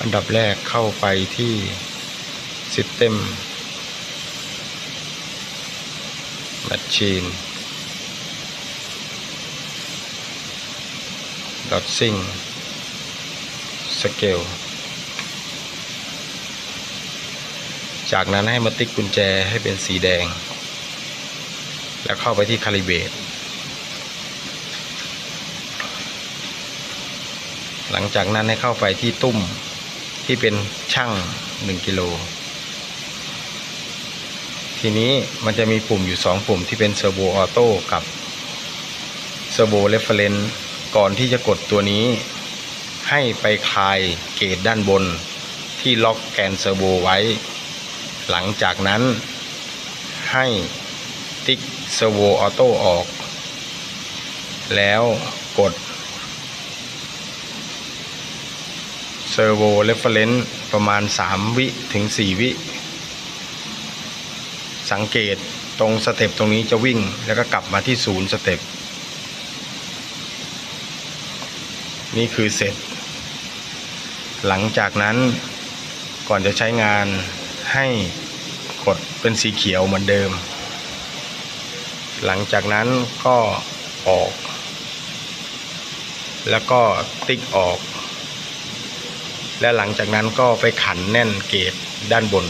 อันดับแรกเข้าไปที่ System Machine dot sync scale จากนั้นให้มาติ๊กกุญแจให้เป็นสีแดง แล้วเข้าไปที่ Calibrate หลังจากนั้นให้เข้าไปที่ตุ้ม ที่เป็นช่าง1กิโล ทีนี้มันจะมีปุ่มอยู่2ปุ่มที่เป็นเซอร์โ o ออโต้กับเซอร์โ o เรฟเฟรนซ์ก่อนที่จะกดตัวนี้ ให้ไปคลายเกจด้านบนที่ล็อกแกนเซอร์โ o ไว้ หลังจากนั้นให้ติ๊กเซอร์โ o ออโต้ออก แล้วกด เซอร์โวเรฟเฟรนซ์ประมาณ 3 วิถึง 4 วิ สังเกตตรงสเต็ปตรงนี้จะวิ่งแล้วก็กลับมาที่ศูนย์สเต็ปนี่คือเสร็จ หลังจากนั้นก่อนจะใช้งานให้กดเป็นสีเขียวเหมือนเดิม หลังจากนั้นก็ออก แล้วก็ติ๊กออก และหลังจากนั้นก็ไปขันแน่นเกตด้านบน